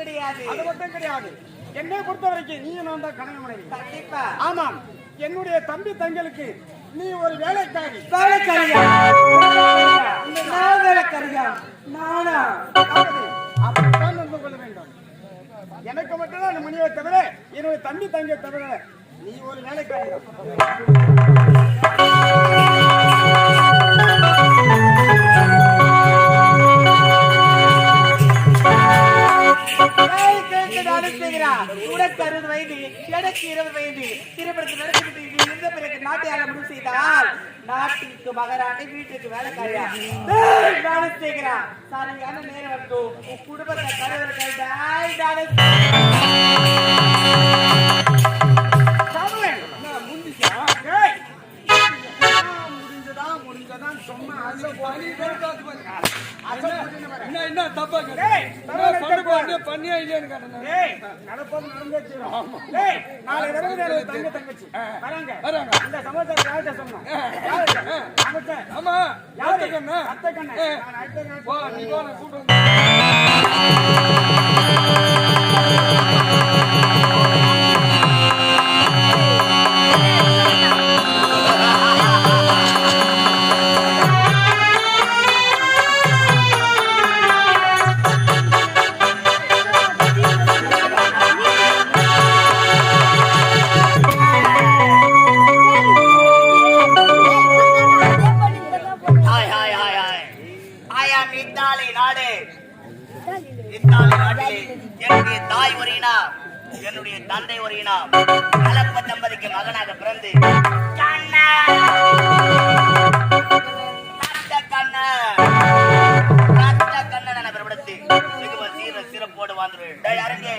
கிடையாது. அது மட்டும் கிடையாது. என்னை பொறுத்த வரைக்கும் நீ நான் தான் கணவன் மனைவி. கண்டிப்பா. ஆமாம். என்னுடைய தம்பி தங்களுக்கு நீ ஒரு வேலைக்காரி. வேலைக்காரியா? நான் வேலைக்காரியா? நானா? அப்படித்தான் நடந்து கொள்ள வேண்டும். எனக்கு மட்டும்தான் அந்த மணியை தவிர என்னுடைய தம்பி தங்கியை தவிர நீ ஒரு வேலைக்காரி இருபது திருமணத்தில் இருந்த பிறகு நாட்டை ஆள முடிவு செய்தால் நாட்டுக்கு மகராட்டி வீட்டுக்கு வேலைக்காரியா ஏய், நானும் செய்கிறான் சரியான நேரம் வந்து உன் குடும்பத்தை தலைவர்கள் டாய், நானும் சாமுவேல், முடிஞ்சதா, சொன்னா என்ன தப்பா கேட்ட? ஏய், பரவாயில்ல, நான் கொண்டு கேட்பா. போய் பண்ணியா இல்லையான்னு கேட்டேன் நாளை தங்க தங்கச்சி வராங்க. வராங்க. இந்த சமாச்சாரம் யார்கிட்ட. ஆமா? யார்கிட்ட கண்ணு? அத்தை கண்ணு. நீ இத்தாலி நாட்டிலே என்னுடைய தாய் ஒரு இனம் என்னுடைய தந்தை ஒரு இனம் கலப்ப தம்பதிக்கு மகனாக பிறந்து கண்ணன் என பிரபலத்து மிகவும் சீர சிறப்போடு வாழ்ந்து அரங்கே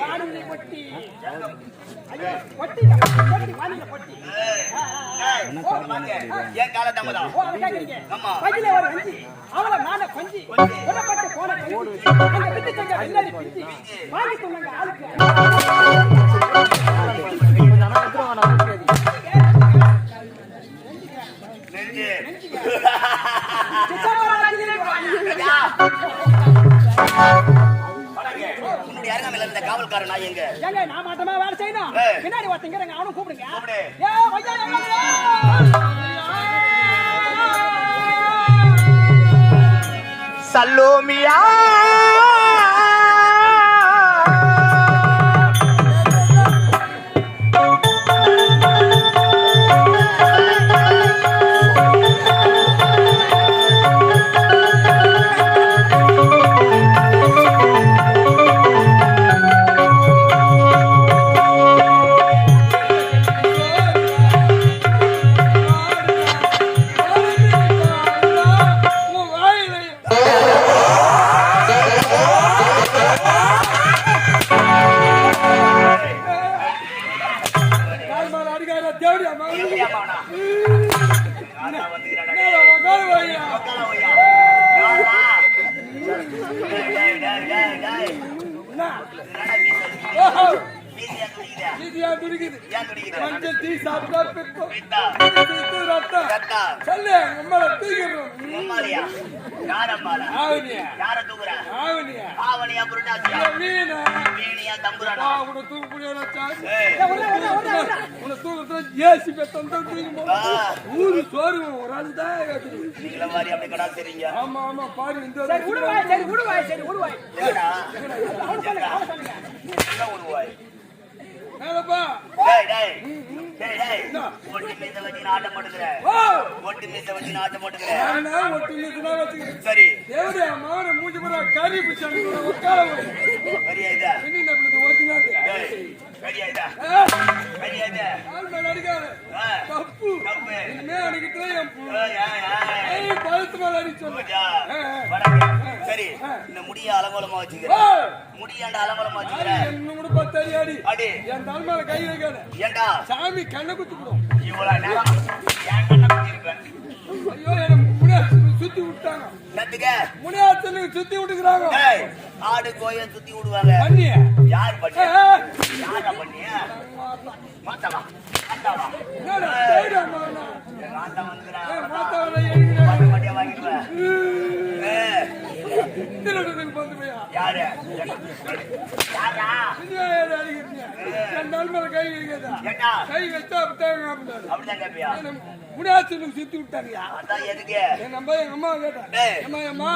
யார் பொட்டி. ஐயோ, பொட்டி பொட்டி, பொட்டி. ஏன் கால ஓ, கேக்குறீங்க. ஆமா. பையில ஒரு அவள நானே போன கஞ்சி. அந்த விட்டு செஞ்ச பிஞ்சி. வாங்கி சொன்னாங்க ஆளுக்கு. காவல்காரன் நான் எங்க? ஏங்க நான் மாட்டமா வேலை செய்யணும். பின்னாடி ஒருத்தங்க அவனும் கூப்பிடுங்க. ஏ ஐயா. சல்லோமியா. தேவடியா ஏன் துடிக்குதா? மஞ்சள் டீ சாப்பிட்டா பித்தம் ரத்தம். சொல்லு உம்மள தூக்கிடுறோம் உம்மாலியா? ஆவணியா யார தூக்குறா? ஆவணியா ஆவணியா, புருட்டாசியா? மீனா வீணியா, தம்புரானா? வா உன தூக்கு முடியாத சாமி ஏய், உன தூக்குறது ஏசி பெத்தம் தான் தூக்கி ஆ, ஊரு சோறு ஒரு ஆள் தான் கேக்குது. நீங்கள மாதிரி அப்படி கடா. ஆமா ஆமா பாரு இந்த சரி சரி விடுவாய் சரி விடுவாய் என்னடா? அவன் சொல்லுங்க அவன் சொல்லுங்க என்ன உருவாய்? ஒட்டி மீச வச்சு ஆட்டம் போட்டுக்கிற. ஒட்டி மீச வச்சு ஆட்டம் போட்டுக்கிற. ஒட்டி வச்சுக்கிறேன். சரி. தேவதே மாவன மூஞ்சி பூரா கறி பிச்சாங்க இந்த முடிய அலங்கோலமா வச்சுக்கிற. ஏய், முடியாண்ட அலங்கோலமா வச்சுக்கிற. என்ன கூட பத்து அடி அடி. என் தலை மேல கை வைக்காத. ஏண்டா? சாமி கண்ணை குத்து விடும். இவ்வளவு நேரம் என் கண்ணை குத்திருப்பேன் ஐயோ என்ன சுத்தி விட்டாங்க. என்னத்துக்க? முனியாச்சனுக்கு சுத்தி விட்டுக்கிறாங்க. ஆடு கோயில் சுத்தி விடுவாங்க. பண்ணிய. யார் பண்ணி யாரா பண்ணிய? மாத்தாவா மாத்தாவா. கை வச்சா அப்படித்தான் முனியாச்சனுக்கு சுத்தி எதுக்கு? என் நம்ப எங்க அம்மா கேட்டேன் அம்மா.